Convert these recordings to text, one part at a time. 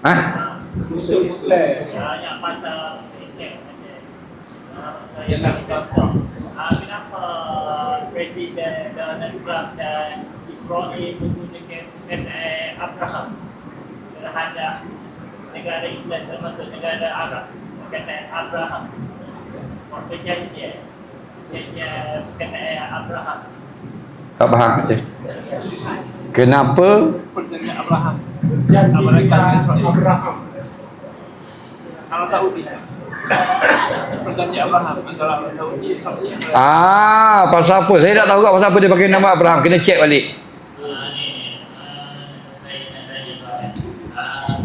Ha? Musuh Islam. Banyak pasal Ah, Saya nak contoh Kenapa Presiden Donald Trump dan Israel menggunakan eh, Abraham terhadap negara Islam termasuk negara Arab berkaitan Abraham perjanjian perjanjian berkaitan Abraham Tak faham je. Kenapa Perjanjian Abraham. Amerika Amerika dan Israel. Abraham Arab Saudi. Perjanjian Abraham antara Arab Saudi Israel. Ah, pasal apa? Saya tak tahu kat pasal apa dia pakai nama Abraham. Kena check balik. Ah, ah.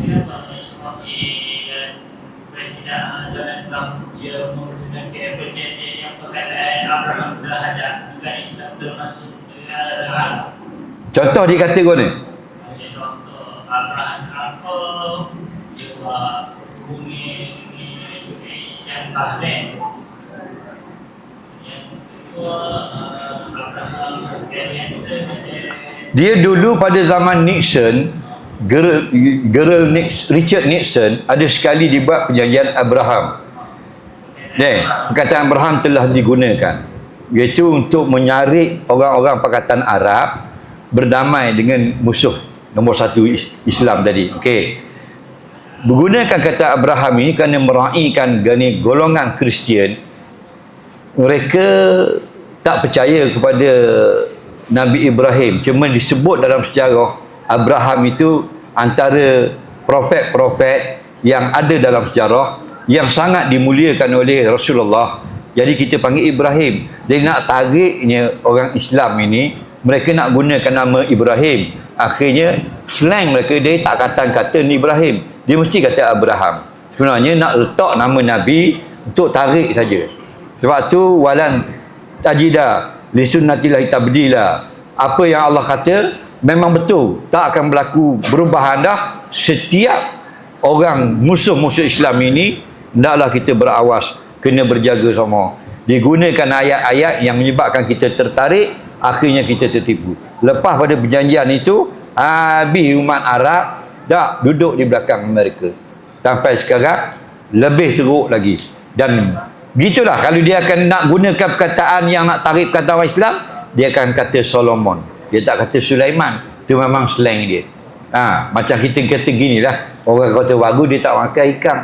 Ah, dia menggunakan perjanjian yang Abraham terhadap Islam termasuk Arab? Contoh dia kata kau ni. Abraham apa juga bumi Bahrain. Yang ah, Abraham Alliance Dia dulu pada zaman Nixon, Gerald, Gerald Nix, Richard Nixon ada sekali dibuat perjanjian Abraham. Ni, perkataan Abraham telah digunakan. Iaitu untuk menyarik orang-orang Pakatan Arab berdamai dengan musuh nombor satu Is- Islam tadi. Okey. Menggunakan kata Abraham ini kerana meraihkan gani golongan Kristian mereka tak percaya kepada Nabi Ibrahim cuma disebut dalam sejarah Abraham itu antara profet-profet yang ada dalam sejarah yang sangat dimuliakan oleh Rasulullah jadi kita panggil Ibrahim dia nak tariknya orang Islam ini mereka nak gunakan nama Ibrahim akhirnya slang mereka dia tak kata kata ni Ibrahim dia mesti kata Abraham sebenarnya nak letak nama Nabi untuk tarik saja sebab tu walan tajida li sunnatillahi tabdila. Apa yang Allah kata memang betul. Tak akan berlaku perubahan dah. Setiap orang musuh-musuh Islam ini hendaklah kita berawas, kena berjaga sama. Digunakan ayat-ayat yang menyebabkan kita tertarik, akhirnya kita tertipu. Lepas pada perjanjian itu, habis umat Arab dah duduk di belakang mereka. Sampai sekarang lebih teruk lagi. Dan gitulah kalau dia akan nak gunakan perkataan yang nak tarik kata orang Islam, dia akan kata Solomon. Dia tak kata Sulaiman. Itu memang slang dia. Ha, macam kita kata gini lah. Orang kata bagus dia tak makan ikan.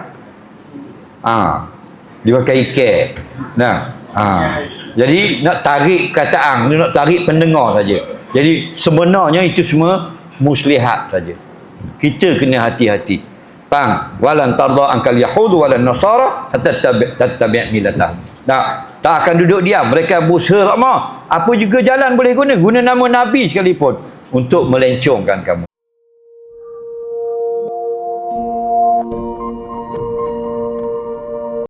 Ha, dia makan ikan. Nah, ha. Jadi nak tarik perkataan, dia nak tarik pendengar saja. Jadi sebenarnya itu semua muslihat saja. Kita kena hati-hati. Faham? Walan tarda ankal yahud walan nasara hatta tabi' tattabi' milatah. Nah, tak akan duduk diam. Mereka berusaha tak. Apa juga jalan boleh guna. Guna nama Nabi sekalipun untuk melencongkan kamu.